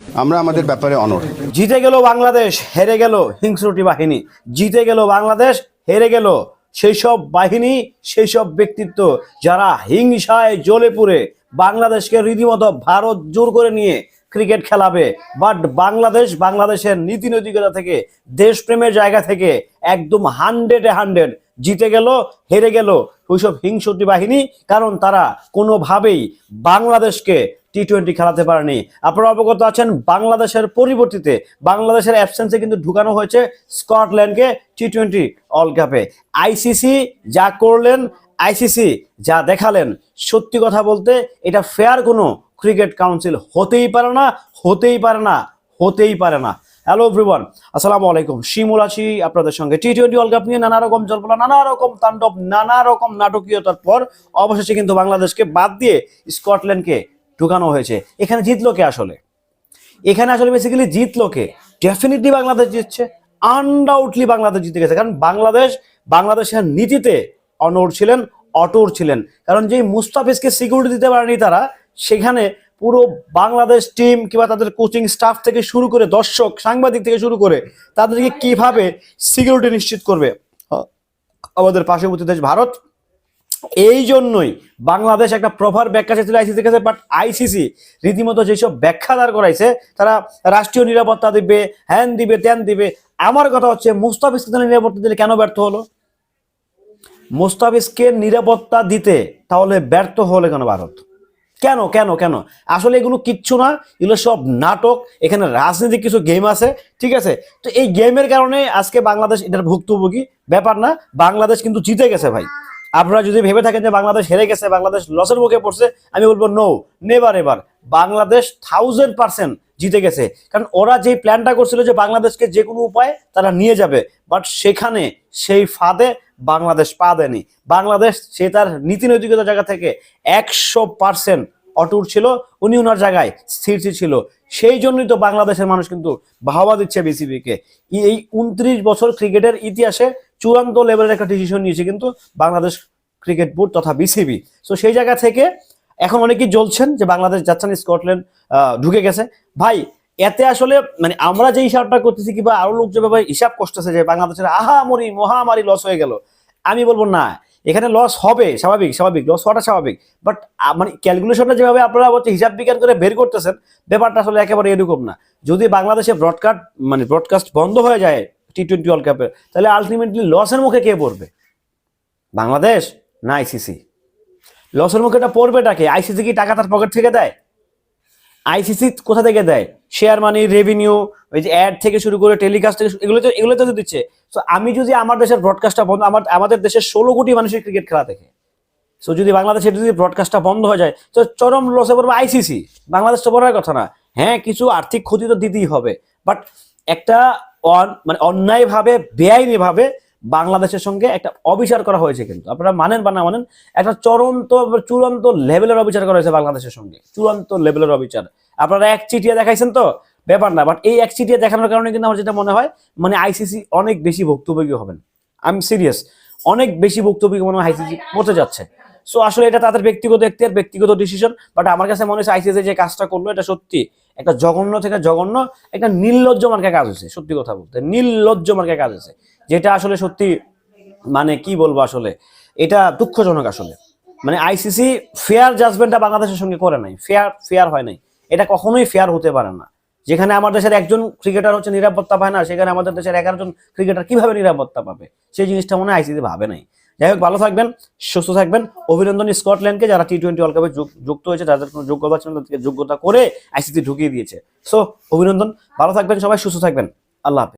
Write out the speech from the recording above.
আমরা আমাদের ব্যাপারে অনর জিতে গেল বাংলাদেশ, হেরে গেল হিংস্রটি বাহিনী। জিতে গেল বাংলাদেশ, হেরে গেল সেই সব বাহিনী সেই সব ব্যক্তিত্ব যারা হিংসায় জ্বলে পুড়ে বাংলাদেশকে রীতিমতো ভারত জোর করে নিয়ে ক্রিকেট খেলাবে। বাট বাংলাদেশ, বাংলাদেশের নীতি নৈতিকতা থেকে, দেশপ্রেমের জায়গা থেকে একদম হান্ড্রেডে হান্ড্রেড জিতে গেল, হেরে গেল ওইসব হিংসটি বাহিনী, কারণ তারা কোনোভাবেই বাংলাদেশকে টি টোয়েন্টি খেলাতে পারেনি। আপনারা অবগত আছেন, বাংলাদেশের পরিবর্তিতে বাংলাদেশের অ্যাবসেন্সে কিন্তু ঢুকানো হয়েছে স্কটল্যান্ডকে টি টোয়েন্টি অল কাপে আইসিসি যা করলেন আইসিসি যা দেখালেন, সত্যি কথা বলতে এটা ফেয়ার কোনো ক্রিকেট কাউন্সিল হতেই পারে না, হতেই পারে না, হতেই পারে না। হ্যালো এভরিওয়ান আসসালামু আলাইকুম। শিমুল আছি আপনাদের সঙ্গে। টি টোয়েন্টি ওয়ার্ল্ড কাপ নিয়ে নানা রকম জল্পনা, নানা রকম তাণ্ডব, নানা রকম নাটকীয়তার পর অবশেষে কিন্তু বাংলাদেশকে বাদ দিয়ে স্কটল্যান্ডকে ঢুকানো হয়েছে। এখানে জিতলো কে আসলে? এখানে আসলে বেসিক্যালি জিতলো কে? ডেফিনেটলি বাংলাদেশ জিতছে। আনডাউটলি বাংলাদেশ জিতে গেছে। কারণ বাংলাদেশ, বাংলাদেশের নীতিতে অনড় ছিলেন, অটোর ছিলেন। কারণ যেই মুস্তাফিজকে সিকিউরিটি দিতে পারেনি তারা, সেখানে পুরো বাংলাদেশ টিম কিংবা তাদের কোচিং স্টাফ থেকে শুরু করে দর্শক, সাংবাদিক থেকে শুরু করে তাদেরকে কীভাবে সিকিউরিটি নিশ্চিত করবে? আমাদের পার্শ্ববর্তী দেশ ভারত। এই জন্যই বাংলাদেশ একটা প্রভার ব্যাখ্যা চেয়েছিল আইসিসির কাছে বাট আইসিসি রীতিমতো যেসব ব্যাখ্যা দাঁড় করাইছে, তারা রাষ্ট্রীয় নিরাপত্তা দিবে হ্যান দিবে, ত্যান দিবে। আমার কথা হচ্ছে, মুস্তাফিজকে তারা নিরাপত্তা দিলে কেন ব্যর্থ হলো? মুস্তাফিজকে নিরাপত্তা দিতে তাহলে ব্যর্থ হলে কেন ভারত? কেন কেন কেন? আসলে এগুলো কিচ্ছু না, এগুলো সব নাটক, এখানে রাজনৈতিক কিছু গেম আছে, ঠিক আছে? তো এই গেমের কারণে আজকে বাংলাদেশ এটার ভুক্তভোগী, ব্যাপার না, বাংলাদেশ কিন্তু জিতে গেছে ভাই। আপনারা যদি ভেবে থাকেন যে বাংলাদেশ হেরে গেছে, বাংলাদেশ লসের মুখে পড়ছে, আমি বলব নো নেবার এবার বাংলাদেশ থাউজেন্ড পার্সেন্ট জিতে গেছে। কারণ ওরা যেই প্ল্যানটা করছিল যে বাংলাদেশকে যে কোনো উপায়ে তারা নিয়ে যাবে বাট সেখানে সেই ফাঁদে বাংলাদেশ পা দেয়নি। বাংলাদেশ সে তার নীতি নৈতিকতার জায়গা থেকে একশো পার্সেন্ট অটুট ছিল, উনি ওনার জায়গায় স্থির ছিল। সেই জন্যই তো বাংলাদেশের মানুষ কিন্তু বাহবা দিচ্ছে বিসিবিকে এই উনত্রিশ বছর ক্রিকেটের ইতিহাসে চূড়ান্ত লেভেলের একটা ডিসিশন নিয়েছে কিন্তু বাংলাদেশ ক্রিকেট বোর্ড তথা বিসিবি। তো সেই জায়গা থেকে এখন অনেকেই জ্বলছেন যে বাংলাদেশ যাচ্ছেন, স্কটল্যান্ড ঢুকে গেছে। ভাই, এতে আসলে মানে আমরা যে হিসাবটা করতেছি কিংবা আরও লোক যেভাবে হিসাব করতেছে যে বাংলাদেশের আহামরি, মহামারী লস হয়ে গেল, আমি বলব না। এখানে লস হবে, স্বাভাবিক স্বাভাবিক লস হওয়াটা স্বাভাবিক। বাট মানে ক্যালকুলেশনটা যেভাবে আপনারা হচ্ছে হিসাব বিজ্ঞান করে বের করতেছেন, ব্যাপারটা আসলে একেবারে এরকম না। যদি বাংলাদেশে ব্রডকাস্ট মানে ব্রডকাস্ট বন্ধ হয়ে যায় টি টোয়েন্টি ওয়ার্ল্ড কাপে তাহলে আলটিমেটলি লসের মুখে কে পড়বে? বাংলাদেশ? না আইসিসি লসের মুখে এটা পড়বেটাকে আইসিসি কি টাকা তার পকেট থেকে দেয়? আইসিসি কোথা থেকে দেয়? শেয়ার মানি রেভিনিউ ওই যে অ্যাড থেকে শুরু করে টেলিকাস্ট থেকে এগুলো তো এগুলো তো দিচ্ছে। তো আমি যদি আমার দেশের ব্রডকাস্টটা বন্ধ আমার আমাদের দেশের ষোলো কোটি মানুষের ক্রিকেট খেলা দেখে। সো যদি বাংলাদেশের যদি ব্রডকাস্টটা বন্ধ হয়ে যায়, তো চরম লসে পড়বে আইসিসি বাংলাদেশ তো বড় কথা না। হ্যাঁ কিছু আর্থিক ক্ষতি তো দিতেই হবে। বাট একটা মানে অন্যায়ভাবে, বেআইনিভাবে বাংলাদেশের সঙ্গে একটা অবিচার করা হয়েছে কিন্তু। আপনারা মানেন বা না মানেন, একটা চূড়ান্ত চূড়ান্ত লেভেলের অবিচার করা হয়েছে বাংলাদেশের সঙ্গে। চূড়ান্ত লেভেলের অবিচার। আপনারা এক চিটিয়া দেখাইছেন তো? ব্যাপার না বাট এই এক চিটিয়া দেখানোর কারণে কিন্তু আমার যেটা মনে হয় মানে আইসিসি অনেক বেশি ভুক্তভোগী হবেন। আমি সিরিয়াস অনেক বেশি ভুক্তভোগী মনে হয় আইসিসি পড়তে যাচ্ছে। সো আসলে এটা তাদের ব্যক্তিগত এখতিয়ার, ব্যক্তিগত ডিসিশন বাট আমার কাছে মনে হচ্ছে আইসিসি যে কাজটা করল, এটা সত্যি একটা জঘন্য থেকে জঘন্য, একটা নির্লজ্জ মার্কা কাজ হয়েছে, সত্যি কথা বলতে। নির্লজ্জ মার্কা কাজ হয়েছে। যেটা আসলে সত্যি মানে কি বলব আসলে, এটা দুঃখজনক আসলে। মানে আইসিসি ফেয়ার জাজমেন্টটা বাংলাদেশের সঙ্গে করে নাই। ফেয়ার ফেয়ার হয় নাই। এটা কখনোই ফেয়ার হতে পারে না। যেখানে আমার দেশের একজন ক্রিকেটার হচ্ছে নিরাপত্তা পায় না, সেখানে আমাদের দেশের এগারো জন ক্রিকেটার কীভাবে নিরাপত্তা পাবে? সেই জিনিসটা মনে হয় আইসিসি ভাবে নাই। যাই হোক, ভালো থাকবেন, সুস্থ থাকবেন। অভিনন্দন স্কটল্যান্ডকে যারা টি টোয়েন্টি ওয়ার্ল্ড কাপে যুক্ত হয়েছে, যাদের কোনো যোগ্যতা ছিল তাদেরকে যোগ্যতা করে আইসিসি ঢুকিয়ে দিয়েছে। সো অভিনন্দন, ভালো থাকবেন সবাই, সুস্থ থাকবেন। আল্লাহ